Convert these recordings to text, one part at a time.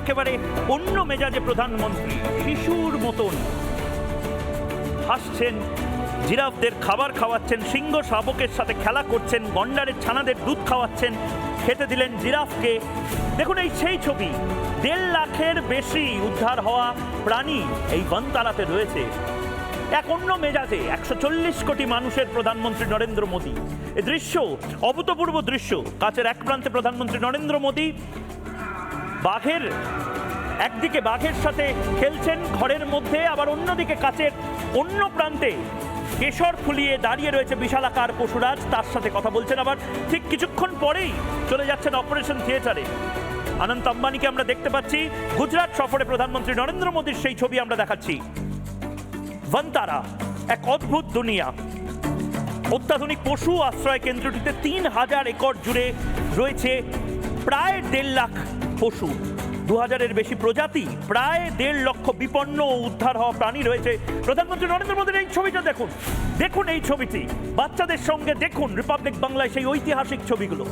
একেবারে অন্য মেজাজে প্রধানমন্ত্রী, শিশুর মতন। হাসছেন, জিরাফদের খাবার খাওয়াচ্ছেন, সিংহ শাবকের সাথে খেলা করছেন, গন্ডারের ছানাদের দুধ খাওয়াচ্ছেন, খেতে দিলেন জিরাফকে। দেখুন এই সেই ছবি, দেড় লাখের বেশি উদ্ধার হওয়া প্রাণী এই বনতালাতে রয়েছে। এক অন্য মেজাজে একশো চল্লিশ কোটি মানুষের প্রধানমন্ত্রী নরেন্দ্র মোদী। এ দৃশ্য, অভূতপূর্ব দৃশ্য, কাছের এক প্রান্তে প্রধানমন্ত্রী নরেন্দ্র মোদী বাঘের, একদিকে বাঘের সাথে খেলছেন ঘরের মধ্যে, আবার অন্যদিকে কাছের অন্য প্রান্তে কেশর ফুলিয়ে দাঁড়িয়ে রয়েছে বিশালাকার পশুরাজ, তার সাথে কথা বলছেন আবার ঠিক কিছুক্ষণ পরেই চলে যাচ্ছেন অপারেশন থিয়েটারে। অনন্ত আম্বানিকে আমরা দেখতে পাচ্ছি, গুজরাট সফরে প্রধানমন্ত্রী নরেন্দ্র মোদীর সেই ছবি আমরা দেখাচ্ছি। ভন্তারা এক অদ্ভুত দুনিয়া। অত্যাধুনিক পশু আশ্রয় কেন্দ্রটিতে তিন হাজার একর জুড়ে রয়েছে প্রায় দেড় লাখ পশু দু হাজারের বেশি প্রজাতি, প্রায় দেড় লক্ষ বিপন্ন ও উদ্ধার হওয়া প্রাণী রয়েছে। প্রধানমন্ত্রী নরেন্দ্র মোদীর এই ছবিটা দেখুন। দেখুন এই ছবিটি। বাচ্চাদের সঙ্গে দেখুন রিপাবলিক বাংলায় সেই ঐতিহাসিক ছবিগুলো।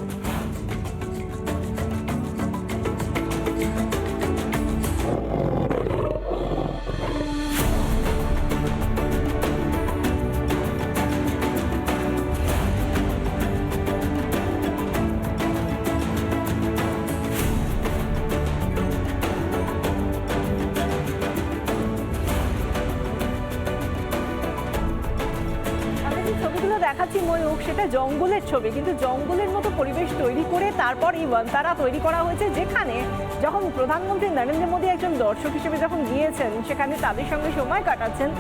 ময়ূক সেটা জঙ্গলের ছবি। কিন্তু জঙ্গলের মতো পরিবেশ তৈরি করে তারপর এই বনতারা তৈরি করা হয়েছে, যেখানে যখন প্রধানমন্ত্রী নরেন্দ্র মোদী একজন দর্শক হিসেবে যখন গিয়েছেন, সেখানে তাদের সঙ্গে সময় কাটাচ্ছেন।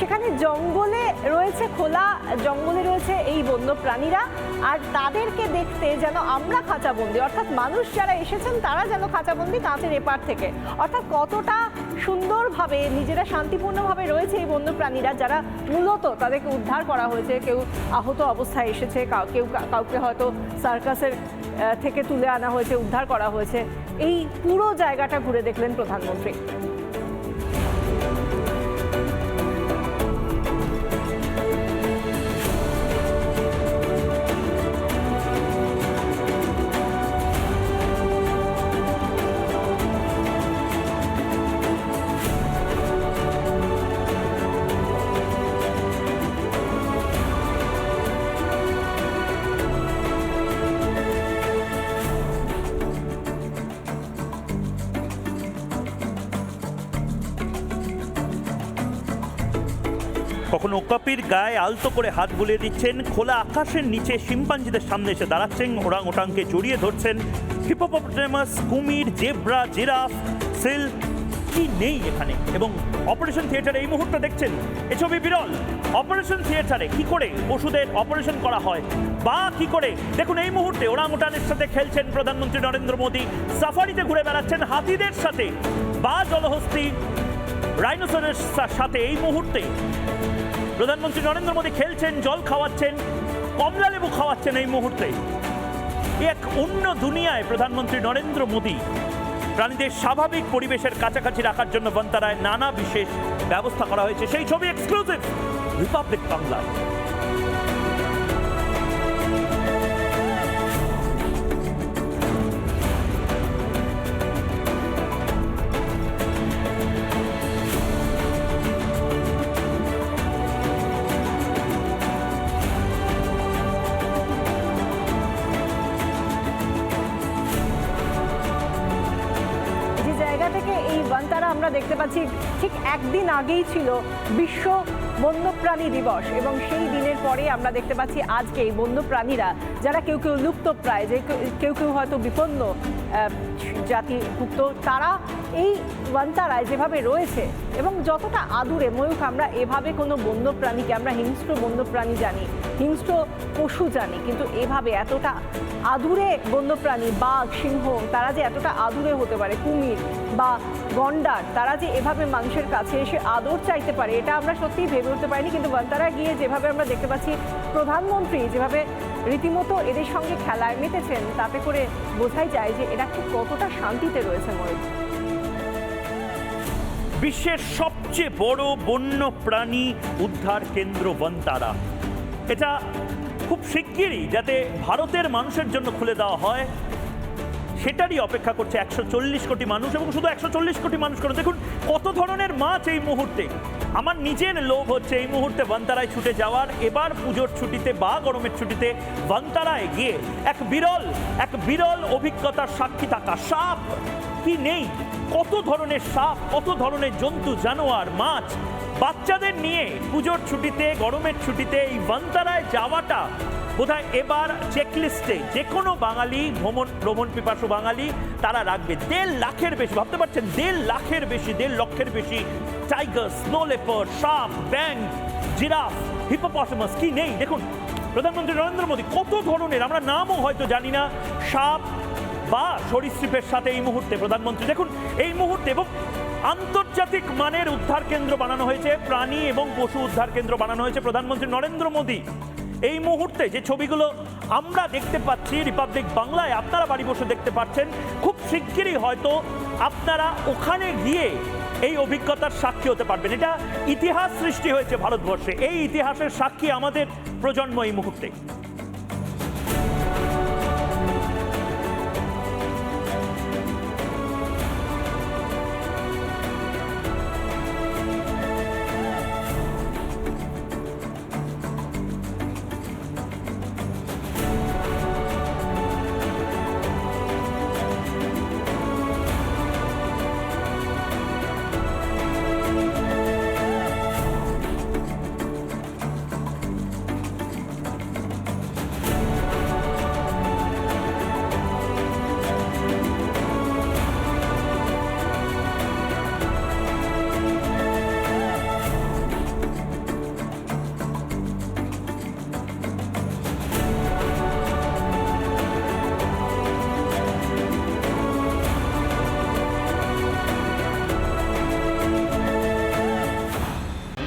সেখানে জঙ্গলে রয়েছে খোলা, জঙ্গলে রয়েছে এই বন্য প্রাণীরা আর তাদেরকে দেখতে যেন আমরা খাঁচাবন্দি, অর্থাৎ মানুষ যারা এসেছেন, তারা যেন খাঁচাবন্দি কাঁচের এপার থেকে। অর্থাৎ কতটা সুন্দরভাবে, নিজেরা শান্তিপূর্ণভাবে রয়েছে এই বন্য প্রাণীরা যারা মূলত তাদেরকে উদ্ধার করা হয়েছে, কেউ আহত অবস্থায় এসেছে, কাউ- কেউ কাউকে হয়তো সার্কাসের থেকে তুলে আনা হয়েছে, উদ্ধার করা হয়েছে। এই পুরো জায়গাটা ঘুরে দেখলেন প্রধানমন্ত্রী। কখনো ওকাপির গায়ে আলতো করে হাত বুলিয়ে দিচ্ছেন, খোলা আকাশের নিচে শিম্পাঞ্জিদের সামনে এসে দাঁড়াচ্ছেন ওরাং ওটাংকে জড়িয়ে ধরছেন। হিপোপটেমাস, কুমির, জেব্রা, জিরাফ, সিল, কি নেই এখানে? এবং অপারেশন থিয়েটারে এই মুহূর্তে দেখছেন, এ ছবি বিরল। অপারেশন থিয়েটারে কি করে পশুদের অপারেশন করা হয়? বা কি করে? দেখুন, এই মুহূর্তে ওরাং ওটানের সাথে খেলছেন প্রধানমন্ত্রী নরেন্দ্র মোদী। সাফারিতে ঘুরে বেড়াচ্ছেন হাতিদের সাথে। বা জলহস্তি, রাইনোসরের সাথে এই মুহূর্তে প্রধানমন্ত্রী নরেন্দ্র মোদী খেলছেন, জল খাওয়াচ্ছেন, কমলা লেবু খাওয়াচ্ছেন এই মুহূর্তে। এক অন্য দুনিয়ায় প্রধানমন্ত্রী নরেন্দ্র মোদী প্রাণীদের স্বাভাবিক পরিবেশের কাছাকাছি রাখার জন্য বন্তারায় নানা বিশেষ ব্যবস্থা করা হয়েছে। সেই ছবি এক্সক্লুসিভ রিপাবলিক বাংলায় এই আমরা দেখতে পাচ্ছি ঠিক একদিন আগেই ছিল বিশ্ব বন্যপ্রাণী দিবস এবং সেই দিনের পরে আমরা দেখতে পাচ্ছি আজকে এই বন্যপ্রাণীরা, যারা কেউ কেউ লুপ্ত প্রায় যে কেউ- কেউ হয়তো বিপন্ন জাতিভুক্ত, তারা এই বান্তারায় যেভাবে রয়েছে এবং যতটা আদুরে ময়ূখ আমরা, এভাবে কোনো বন্য প্রাণীকে আমরা হিংস্র বন্য প্রাণী জানি। হিংস্র পশু জানি, কিন্তু এভাবে এতটা আদুরে বন্যপ্রাণী, বাঘ, সিংহ, তারা যে এতটা আদুরে হতে পারে, কুমির বা গন্ডার, তারা যে এভাবে মানুষের কাছে এসে আদর চাইতে পারে, এটা আমরা সত্যিই ভেবে উঠতে পারিনি, কিন্তু বন্তারা গিয়ে যেভাবে আমরা দেখতে পাচ্ছি, প্রধানমন্ত্রী যেভাবে রীতিমতো এদের সঙ্গে খেলায় মেতেছেন, তাতে করে বোঝাই যায় যে এরা ঠিক কতটা শান্তিতে রয়েছে ময়ূর। বিশ্বের সবচেয়ে বড় বন্য প্রাণী উদ্ধার কেন্দ্র বনতারা। এটা খুব শিগগিরই যাতে ভারতের মানুষের জন্য খুলে দেওয়া হয়, সেটারই অপেক্ষা করছে একশো চল্লিশ কোটি মানুষ এবং শুধু একশো চল্লিশ কোটি মানুষ করে। দেখুন, কত ধরনের মাছ এই মুহূর্তে। আমার নিজের লোভ হচ্ছে এই মুহূর্তে বন্তারায় ছুটে যাওয়ার। এবার পুজোর ছুটিতে বা গরমের ছুটিতে বন্তারায় গিয়ে এক বিরল এক বিরল অভিজ্ঞতার সাক্ষী থাকা সাপ কি নেই? কত ধরনের সাপ, কত ধরনের জন্তু, জানোয়ার, মাছ বাচ্চাদের নিয়ে পুজোর ছুটিতে, গরমের ছুটিতে এই বান্তারায় যাওয়াটা বোধহয় এবার চেকলিস্টে যে কোনো বাঙালি, ভ্রমণ ভ্রমণ পিপাসু বাঙালি, তারা রাখবে। দেড় লাখের বেশি, ভাবতে পারছেন? দেড় লাখের বেশি, দেড় লক্ষের বেশি টাইগার স্নো লেপার সাপ ব্যাং জিরাফ হিপোপটামাস কি নেই? দেখুন, প্রধানমন্ত্রী নরেন্দ্র মোদী, কত ধরনের, আমরা নামও হয়তো জানি না, সাপ বা সরীসৃপের সাথে এই মুহূর্তে প্রধানমন্ত্রী। দেখুন, এই মুহূর্তে এবং আন্তর্জাতিক মানের উদ্ধার কেন্দ্র বানানো হয়েছে, প্রাণী এবং পশু উদ্ধার কেন্দ্র বানানো হয়েছে প্রধানমন্ত্রী নরেন্দ্র মোদী। এই মুহূর্তে যে ছবিগুলো আমরা দেখতে পাচ্ছি রিপাবলিক বাংলায়, আপনারা বাড়ি বসে দেখতে পাচ্ছেন, খুব শিগগিরই হয়তো আপনারা ওখানে গিয়ে এই অভিজ্ঞতার সাক্ষী হতে পারবেন। এটা ইতিহাস সৃষ্টি হয়েছে ভারতবর্ষে। এই ইতিহাসের সাক্ষী আমাদের প্রজন্ম এই মুহূর্তে।